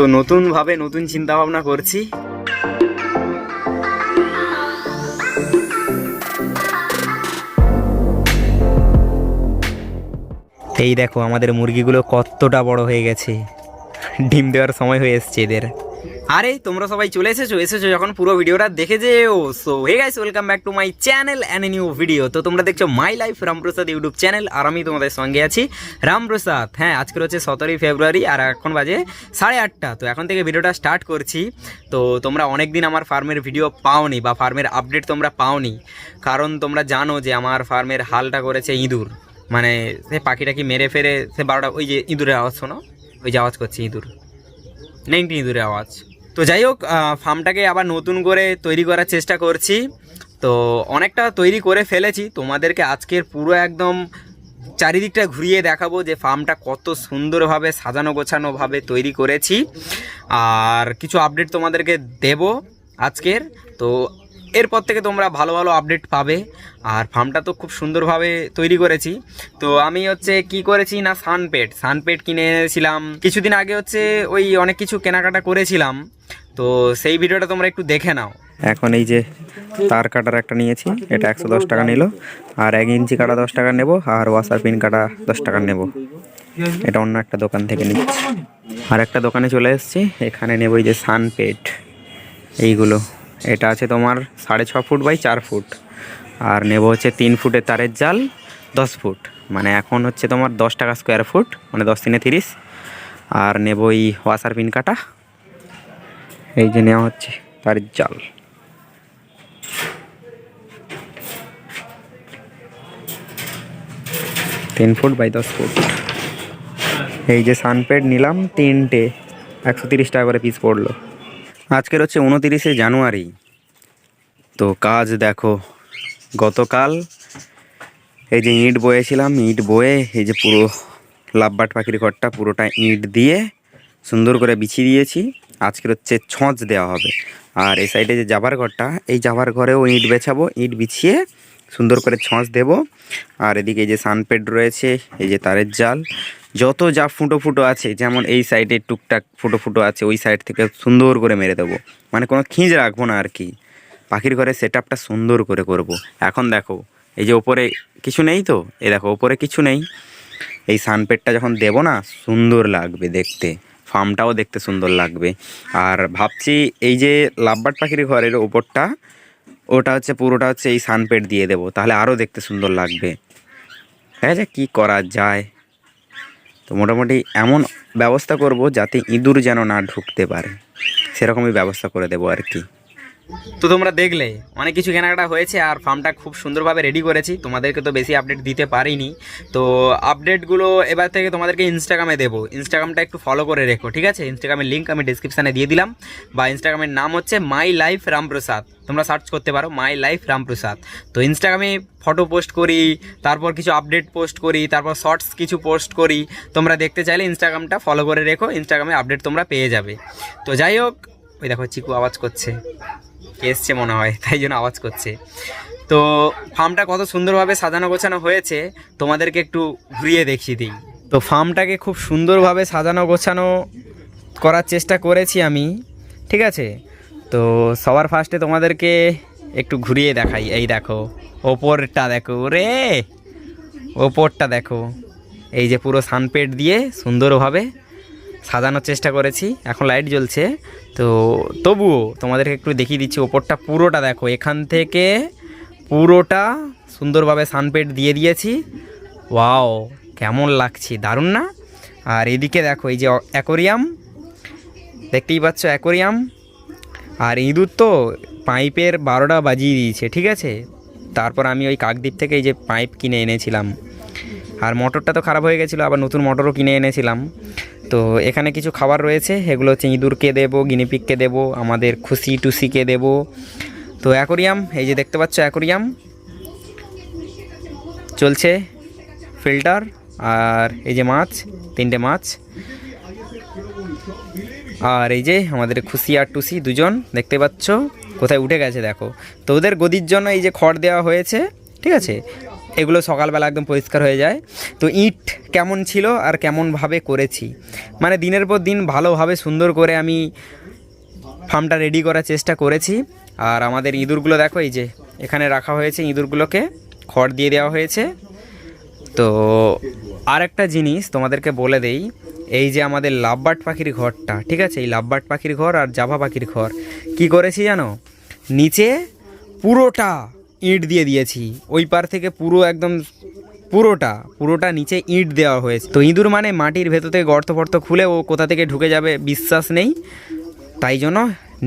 তো নতুনভাবে নতুন চিন্তা ভাবনা করছি। এই দেখো আমাদের মুরগিগুলো কতটা বড় হয়ে গেছে। ডিম দেওয়ার সময় হয়ে এসছে এদের। আরে, তোমরা সবাই চলে এসেছ? এসেছ যখন পুরো ভিডিওটা দেখে যেও। So hey guys welcome back to my channel and new video তো তোমরা দেখছ my life Ramprasad YouTube channel আর আমি তোমাদের সঙ্গে আছি রামপ্রসাদ। হ্যাঁ আজকের হচ্ছে সতেরোই ফেব্রুয়ারি আর এখন বাজে সাড়ে আটটা। তো এখন থেকে ভিডিওটা স্টার্ট করছি। তো তোমরা অনেক দিন আমার ফার্মের ভিডিও পাওনি বা ফার্মের আপডেট তোমরা পাওনি। কারণ তোমরা জানো যে আমার ফার্মের হালটা করেছে ইঁদুর। মানে সে পাখিটাকে মেরে ফেরে সে বারোটা ওই যে ইঁদুরের আওয়াজ শোনো? ওই যে আওয়াজ করছে ইঁদুর। নেংটি ইঁদুরের আওয়াজ। তো যাই হোক ফার্মটাকে আবার নতুন করে তৈরি করার চেষ্টা করছি। তো অনেকটা তৈরি করে ফেলেছি। তোমাদেরকে আজকের পুরো একদম চারিদিকটা ঘুরিয়ে দেখাবো যে ফার্মটা কত সুন্দরভাবে সাজানো গোছানোভাবে তৈরি করেছি। আর কিছু আপডেট তোমাদেরকে দেব আজকের। তো এরপর থেকে তোমরা ভালো ভালো আপডেট পাবে। আর ফার্মটা তো খুব সুন্দরভাবে তৈরি করেছি। তো আমি হচ্ছে কি করেছি না সানপেট সানপেট কিনে এনেছিলাম। কিছুদিন আগে হচ্ছে ওই অনেক কিছু কেনাকাটা করেছিলাম। তো সেই ভিডিওটা তোমরা একটু দেখে নাও। এখন এই যে তার কাটার একটা নিয়েছি, এটা একশো দশ টাকা নিল। আর এক ইঞ্চি কাটা দশ টাকা নেব, আর ওয়াশার পিন কাটা দশ টাকা নেব। এটা অন্য একটা দোকান থেকে নিচ্ছি। আর একটা দোকানে চলে এসেছি, এখানে নেব এই যে সানপেট এইগুলো। এটা আছে তোমার সাড়ে ছ ফুট বাই চার ফুট। আর নেব হচ্ছে তিন ফুটের তারের জাল, দশ ফুট। মানে এখন হচ্ছে তোমার দশ টাকা স্কোয়ার ফুট মানে দশ তিনে তিরিশ। আর নেব এই ওয়াশার পিন কাটা। এই যে নেওয়া হচ্ছে তারের জাল। তিন ফুট বাই দশ ফুট। এই যে সানপেড নিলাম, তিনটে। একশো তিরিশ টাকা করে পিস পড়ল। আজকের হচ্ছে উনতিরিশে জানুয়ারি। তো কাজ দেখো, গতকাল এই যে ইট বয়েছিলাম, ইট বয়ে এই যে পুরো লাভবাট পাখির ঘরটা পুরোটা ইট দিয়ে সুন্দর করে বিছিয়ে দিয়েছি। আজকের হচ্ছে ছঁচ দেওয়া হবে। আর এই সাইডে যে যাবার ঘরটা, এই যাবার ঘরেও ইট বেছাবো, ইট বিছিয়ে সুন্দর করে ছঁচ দেব। আর এদিকে যে সানপেড রয়েছে, এই যে তারের জাল যত যা ফুটো ফুটো আছে, যেমন এই সাইডে টুকটাক ফুটো ফুটো আছে, ওই সাইড থেকে সুন্দর করে মেরে দেবো। মানে কোনো খিঁজ রাখব না আর কি। পাখির ঘরে সেট আপটা সুন্দর করে করব। এখন দেখো, এই যে ওপরে কিছু নেই তো? এই দেখো, ওপরে কিছু নেই। এই সানপেটটা যখন দেবো না, সুন্দর লাগবে দেখতে। ফার্মটাও দেখতে সুন্দর লাগবে। আর ভাবছি এই যে লাভবার্ড পাখির ঘরের ওপরটা, ওটা হচ্ছে, পুরোটা হচ্ছে এই সানপেট দিয়ে দেবো। তাহলে আরও দেখতে সুন্দর লাগবে। ঠিক আছে কী করা যায়? তো মোটামুটি এমন ব্যবস্থা করব যাতে ইঁদুর যেন না ঢুকতে পারে। সেরকমই ব্যবস্থা করে দেবো আর কি। তো তোমরা দেখলে, অনেক কিছু কেনাকাটা হয়েছে আর ফার্মটা খুব সুন্দরভাবে রেডি করেছি। তোমাদেরকে তো বেশি আপডেট দিতে পারিনি। তো আপডেটগুলো এবার থেকে তোমাদেরকে ইনস্টাগ্রামে দেবো। ইনস্টাগ্রামটা একটু ফলো করে রেখো, ঠিক আছে? ইনস্টাগ্রামের লিঙ্ক আমি ডিসক্রিপশানে দিয়ে দিলাম। বা ইনস্টাগ্রামের নাম হচ্ছে মাই লাইফ রামপ্রসাদ তোমরা সার্চ করতে পারো মাই লাইফ রামপ্রসাদ তো ইনস্টাগ্রামে ফটো পোস্ট করি, তারপর কিছু আপডেট পোস্ট করি, তারপর শর্টস কিছু পোস্ট করি। তোমরা দেখতে চাইলে ইনস্টাগ্রামটা ফলো করে রেখো ইনস্টাগ্রামে আপডেট তোমরা পেয়ে যাবে। তো যাই হোক, ওই দেখো, চিকু আওয়াজ করছে। এসছে মনে হয়, তাই জন্য আওয়াজ করছে। তো ফার্মটা কত সুন্দরভাবে সাজানো গোছানো হয়েছে, তোমাদেরকে একটু ঘুরিয়ে দেখিয়ে দিই। তো ফার্মটাকে খুব সুন্দরভাবে সাজানো গোছানো করার চেষ্টা করেছি আমি, ঠিক আছে? তো সবার ফার্স্টে তোমাদেরকে একটু ঘুরিয়ে দেখাই। এই দেখো, ওপরটা দেখো রে ওপরটা দেখো। এই যে পুরো সানপেট দিয়ে সুন্দরভাবে সাজানোর চেষ্টা করেছি। এখন লাইট জ্বলছে। তো তবুও তোমাদেরকে একটু দেখিয়ে দিচ্ছি, ওপরটা পুরোটা দেখো। এখান থেকে পুরোটা সুন্দরভাবে সানপেট দিয়ে দিয়েছি। ওয়াও কেমন লাগছে, দারুণ না? আর এদিকে দেখো, এই যে অ্যাকোরিয়াম দেখতেই পাচ্ছ অ্যাকোরিয়াম আর ইঁদুর তো পাইপের বারোটা বাজিয়ে দিয়েছে, ঠিক আছে? তারপর আমি ওই কাকদ্বীপ থেকে এই যে পাইপ কিনে এনেছিলাম। আর মোটরটা তো খারাপ হয়ে গেছিল, আবার নতুন মোটরও কিনে এনেছিলাম। তো এখানে কিছু খাবার রয়েছে এগুলো হচ্ছে ইঁদুরকে দেবো গিনিপিককে দেবো, আমাদের খুশি টুসিকে দেবো। তো অ্যাকোরিয়াম, এই যে দেখতে পাচ্ছ অ্যাকোরিয়াম, চলছে ফিল্টার, আর এই যে মাছ, তিনটে মাছ। আর এই যে আমাদের খুশি আর টুসি দুজন, দেখতে পাচ্ছ, কোথায় উঠে গেছে দেখো। তো ওদের গদির জন্য এই যে খড় দেওয়া হয়েছে, ঠিক আছে? এগুলো সকালবেলা একদম পরিষ্কার হয়ে যায়। তো ইট কেমন ছিল আর কেমনভাবে করেছি? মানে দিনের পর দিন ভালোভাবে সুন্দর করে আমি ফার্মটা রেডি করার চেষ্টা করেছি। আর আমাদের ইঁদুরগুলো দেখো, এই যে এখানে রাখা হয়েছে ইঁদুরগুলোকে, খড় দিয়ে দেওয়া হয়েছে। তো আর একটা জিনিস তোমাদেরকে বলে দেই, এই যে আমাদের লাভবার্ড পাখির ঘরটা, ঠিক আছে? এই লাভবার্ড পাখির ঘর আর জাভা পাখির ঘর। কি করেছি জানো? নিচে পুরোটা ইট দিয়ে দিয়েছি। ওই পার থেকে পুরো একদম পুরোটা পুরোটা নিচে ইট দেওয়া হয়েছে। তো ইঁদুর মানে মাটির ভেতর থেকে গর্ত ফর্ত খুলে ও কোথা থেকে ঢুকে যাবে বিশ্বাস নেই। তাই জন্য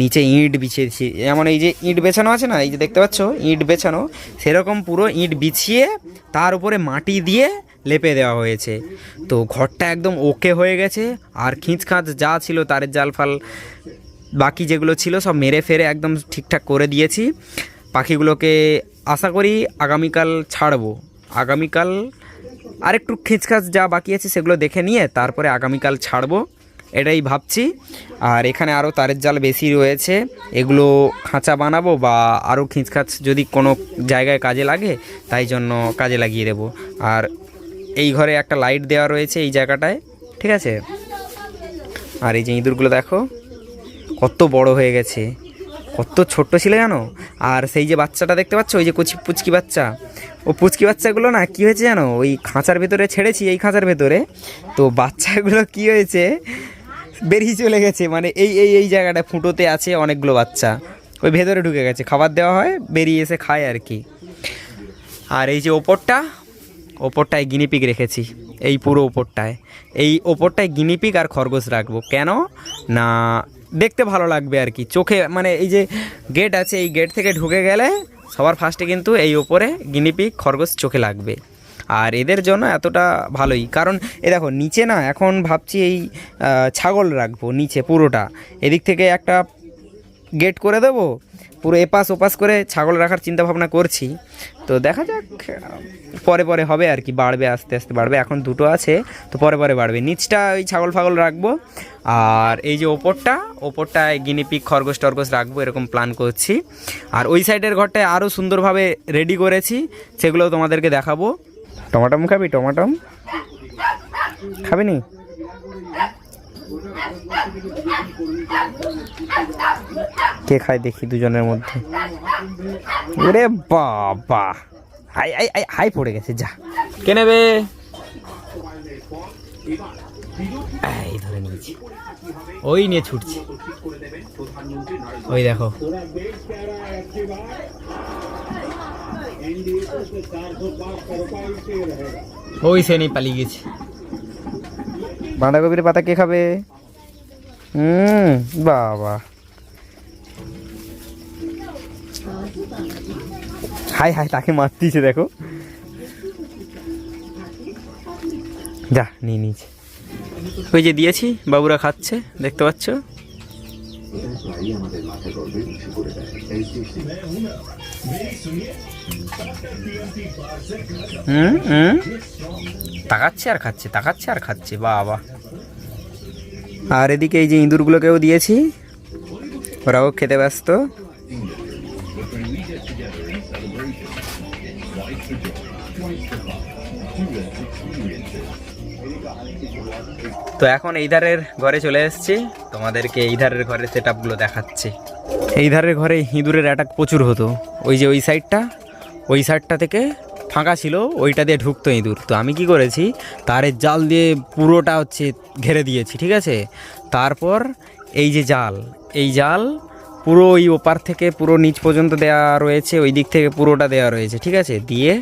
নিচে ইট বিছিয়েছি। যেমন এই যে ইট বেছানো আছে না, এই যে দেখতে পাচ্ছ, ইট বেছানো, সেরকম পুরো ইট বিছিয়ে তার উপরে মাটি দিয়ে লেপে দেওয়া হয়েছে। তো ঘরটা একদম ওকে হয়ে গেছে, আর খিঁচখাঁচ যা ছিল তারের জাল ফাল বাকি যেগুলো ছিল সব মেরে ফেরে একদম ঠিকঠাক করে দিয়েছি। পাখিগুলোকে আশা করি আগামীকাল ছাড়বো। আগামীকাল আরেকটু খিচখাচ যা বাকি আছে সেগুলো দেখে নিয়ে তারপরে আগামীকাল ছাড়বো, এটাই ভাবছি। আর এখানে আরও তারের জাল বেশি রয়েছে, এগুলো খাঁচা বানাবো বা আরও খিঁচখাঁচ যদি কোনো জায়গায় কাজে লাগে, তাই জন্য কাজে লাগিয়ে দেবো। আর এই ঘরে একটা লাইট দেওয়া রয়েছে এই জায়গাটায়, ঠিক আছে? আর এই যে ইঁদুরগুলো দেখো, কত বড় হয়ে গেছে। কত ছোট্ট ছিল জানো? আর সেই যে বাচ্চাটা দেখতে পাচ্ছ, ওই যে কুচি পুচকি বাচ্চা? ও পুচকি বাচ্চাগুলো না, কি হয়েছে জানো? ওই খাঁচার ভেতরে ছেড়েছি, এই খাঁচার ভেতরে। তো বাচ্চাগুলো কি হয়েছে? বেরিয়ে চলে গেছে মানে এই এই এই জায়গাটা ফুটোতে আছে অনেকগুলো বাচ্চা। ওই ভেতরে ঢুকে গেছে, খাবার দেওয়া হয়, বেরিয়ে এসে খায় আর কি। আর এই যে ওপরটা, ওপরটায় গিনিপিক রেখেছি, এই পুরো ওপরটায়। এই ওপরটায় গিনিপিক আর খরগোশ রাখব। কেন? না দেখতে ভালো লাগবে আর কি। চোখে মানে এই যে গেট আছে, এই গেট থেকে ঢুকে গেলে সবার ফার্স্টে কিন্তু এই ওপরে গিনিপিক খরগোশ চোখে লাগবে। আর এদের জন্য এতটা ভালোই। কারণ এ দেখো, নিচে না এখন ভাবছি এই ছাগল রাখব নিচে পুরোটা। এদিক থেকে একটা গেট করে দেবো পুরো এপাশ ওপাশ করে ছাগল রাখার চিন্তা ভাবনা করছি। তো দেখা যাক, পরে পরে হবে আর কি, বাড়বে আস্তে আস্তে বাড়বে, এখন দুটো আছে, তো পরে পরে বাড়বে। নিচটা ওই ছাগল ফাগল রাখব, আর এই যে ওপরটা ওপরটায় গিনিপিক খরগোশ টরগোশ রাখব, এরকম প্ল্যান করছি। আর ওই সাইডের ঘরটায় আরও সুন্দরভাবে রেডি করেছি, সেগুলো তোমাদেরকে দেখাবো। টমাটম খাবি টমাটম? খাবি নি? কে খায় দেখি দুজনের মধ্যে? ওরে বাবা! হাই হাই হাই হাই পড়ে গেছে যা। কে নেবে? এই ধরে নিয়েছি। ওই নিয়ে ছুটছি। ওই দেখো। ওই সে নিয়ে পালিয়ে গেছে। বাঁধাকপির পাতা কে খাবে? হুম বাবা। হাই হাই তাকে মারতিছে দেখো। যা নিয়ে নিয়েছে। ওই যে দিয়েছি বাবুরা খাচ্ছে দেখতে পাচ্ছ? হুম হুম। তাকাচ্ছে আর খাচ্ছে তাকাচ্ছে আর খাচ্ছে বাবা। আর এদিকে এই যে ইঁদুরগুলোকেও দিয়েছি। ওরাও খেতে ব্যস্ত। তো এখন এই ধারের ঘরে চলে এসেছি। তোমাদেরকে এই ধারের ঘরের সেট আপগুলো দেখাচ্ছি। এই ধারের ঘরে ইঁদুরের অ্যাটাক প্রচুর হতো। ওই যে ওই সাইডটা ওই সাইডটা থেকে ফাঁকা ছিল, ওইটা দিয়ে ঢুকতো ইঁদুর। তো আমি কি করেছি তারের জাল দিয়ে পুরোটা হচ্ছে ঘেরে দিয়েছি, ঠিক আছে? তারপর এই যে জাল, এই জাল পুরো ওই ওপার থেকে পুরো নিচ পর্যন্ত দেওয়া রয়েছে, ওই দিক থেকে পুরোটা দেওয়া রয়েছে, ঠিক আছে? দিয়ে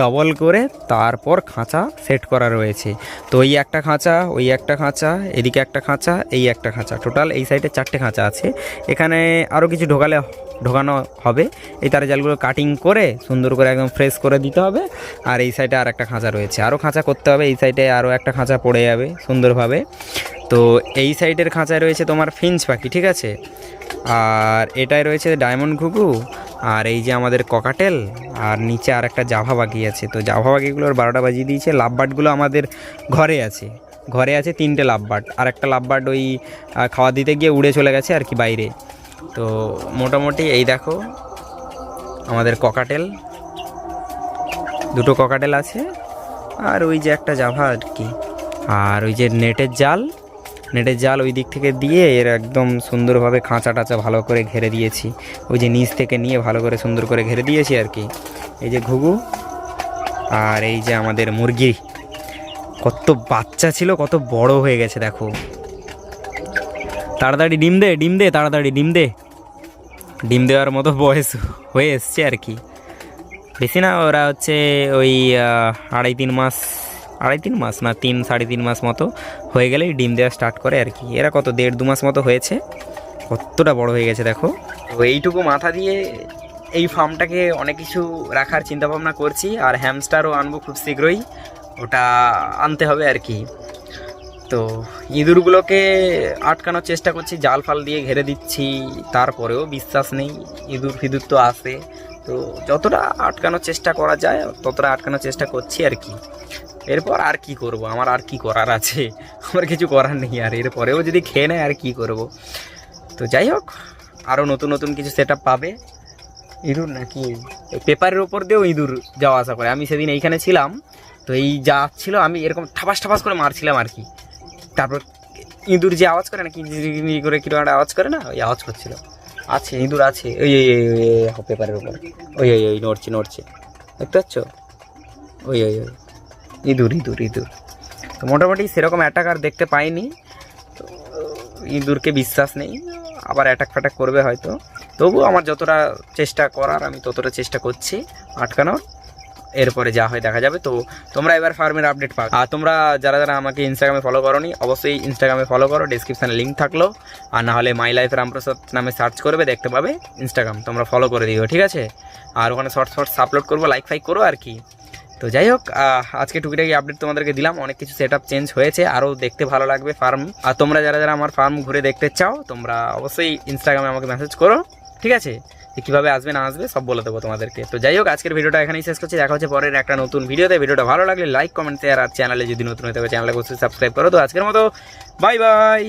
ডবল করে তারপর খাঁচা সেট করা রয়েছে। তো ওই একটা খাঁচা, ওই একটা খাঁচা, এদিকে একটা খাঁচা, এই একটা খাঁচা। টোটাল এই সাইডে চারটে খাঁচা আছে। এখানে আরও কিছু ঢোকালে ঢোকানো হবে। এই তার জালগুলো কাটিং করে, সুন্দর করে একদম ফ্রেশ করে দিতে হবে। আর এই সাইডে আর একটা খাঁচা রয়েছে। আরও খাঁচা করতে হবে, এই সাইডে আরও একটা খাঁচা পড়ে যাবে সুন্দরভাবে। তো এই সাইডের খাঁচায় রয়েছে তোমার ফিঞ্চ পাখি, ঠিক আছে? আর এটাই রয়েছে ডায়মন্ড ঘুঘু, আর এই যে আমাদের ককাটেল আর নিচে আর একটা জাভা বাকি আছে। তো জাভা বাকিগুলোর বারোটা বাজিয়ে দিয়েছে। লাভবার্ডগুলো আমাদের ঘরে আছে। ঘরে আছে তিনটে লাভবার্ড আর একটা লাভবার্ড ওই খাওয়া দিতে গিয়ে উড়ে চলে গেছে আর কি বাইরে। তো মোটামুটি এই দেখো, আমাদের ককাটেল দুটো ককাটেল আছে, আর ওই যে একটা জাভা আর কি। আর ওই যে নেটের জাল নেটের জাল ওই দিক থেকে দিয়ে এর একদম সুন্দরভাবে খাঁচা টাচা ভালো করে ঘেরে দিয়েছি। ওই যে নিচ থেকে নিয়ে ভালো করে সুন্দর করে ঘেরে দিয়েছি আর কি। এই যে ঘুঘু, আর এই যে আমাদের মুরগি। কত বাচ্চা ছিল, কত বড় হয়ে গেছে, দেখো। তাড়াতাড়ি ডিম দে ডিম দে, তাড়াতাড়ি ডিম দে। ডিম দেওয়ার মতো বয়স হয়ে এসছে আর কি। বেশি না, ওরা হচ্ছে ওই আড়াই তিন মাস, আড়াই তিন মাস না, তিন, সাড়ে তিন মাস মতো হয়ে গেলেই ডিম দেওয়া স্টার্ট করে আর কি। এরা কত, দেড় দু মাস মতো হয়েছে। কতটা বড় হয়ে গেছে দেখো। তো এইটুকু মাথা দিয়ে এই ফার্মটাকে অনেক কিছু রাখার চিন্তা ভাবনা করছি, আর হ্যামস্টারও আনব খুব শীঘ্রই। ওটা আনতে হবে আর কি। তো ইঁদুরগুলোকে আটকানোর চেষ্টা করছি, জাল ফাল দিয়ে ঘেরে দিচ্ছি, তারপরেও বিশ্বাস নেই, ইঁদুর ফিঁদুর তো আসে তো যতটা আটকানোর চেষ্টা করা যায়, ততটা আটকানোর চেষ্টা করছি আর কি। এরপর আর কি করব? আমার আর কি করার আছে? আমার কিছু করার নেই আর, এরপরেও যদি খেয়ে নেয় আর কি করব? তো যাই হোক, আরও নতুন নতুন কিছু সেট পাবে। ইঁদুর নাকি পেপারের ওপর দিয়েও ইঁদুর যাওয়া আসা করে। আমি সেদিন এইখানে ছিলাম, তো এই যাচ্ছিল আমি এরকম ঠাপাস ঠাপাস করে মারছিলাম আর কি। তারপর ইঁদুর যে আওয়াজ করে না কি করে কীরকম একটা আওয়াজ করে না? ওই আওয়াজ করছিল। আছে, ইঁদুর আছে। ওই ওই ওই পেপারের উপর। ওই ওই ওই, নড়ছে নড়ছে। দেখতে পাচ্ছ? ওই ওই ওই। ইঁদুর ইঁদুর ইঁদুর। তো মোটামুটি সেরকম অ্যাটাক আর দেখতে পাইনি। তো ইঁদুরকে বিশ্বাস নেই। আবার অ্যাটাক ফ্যাটাক করবে হয়তো। তবু আমার যতটা চেষ্টা করার আমি ততটা চেষ্টা করছি। আটকানোর। এরপরে যা হয় দেখা যাবে। তো তোমরা এবার ফার্মের আপডেট পাও আর তোমরা যারা যারা আমাকে ইনস্টাগ্রামে ফলো করোনি, অবশ্যই ইনস্টাগ্রামে ফলো করো ডিসক্রিপশানে লিঙ্ক থাকল। আর না হলে মাই লাইফ রামপ্রসাদ নামে সার্চ করবে, দেখতে পাবে ইনস্টাগ্রাম তোমরা ফলো করে দিও, ঠিক আছে? আর ওখানে শর্ট শর্টস আপলোড করব লাইক ফাইক করো আর কি। তো যাই হোক আজকে টুকিটাকি আপডেট তোমাদেরকে দিলাম। অনেক কিছু সেট চেঞ্জ হয়েছে, আরও দেখতে ভালো লাগবে ফার্ম আর তোমরা যারা যারা আমার ফার্ম ঘুরে দেখতে চাও, তোমরা অবশ্যই ইনস্টাগ্রামে আমাকে মেসেজ করো, ঠিক আছে? যে কীভাবে আসবে, না আসবে, সব বলে দেবো তোমাদেরকে। তো যাই হোক, আজকের ভিডিওটা এখানেই শেষ করছি। দেখা হচ্ছে পরের একটা নতুন ভিডিওতে। ভিডিওটা ভালো লাগলে লাইক কমেন্ট শেয়ার আর চ্যানেলে যদি নতুন হতে হবে চ্যানেলে অবশ্যই সাবস্ক্রাইব করো। তো আজকের মতো বাই বাই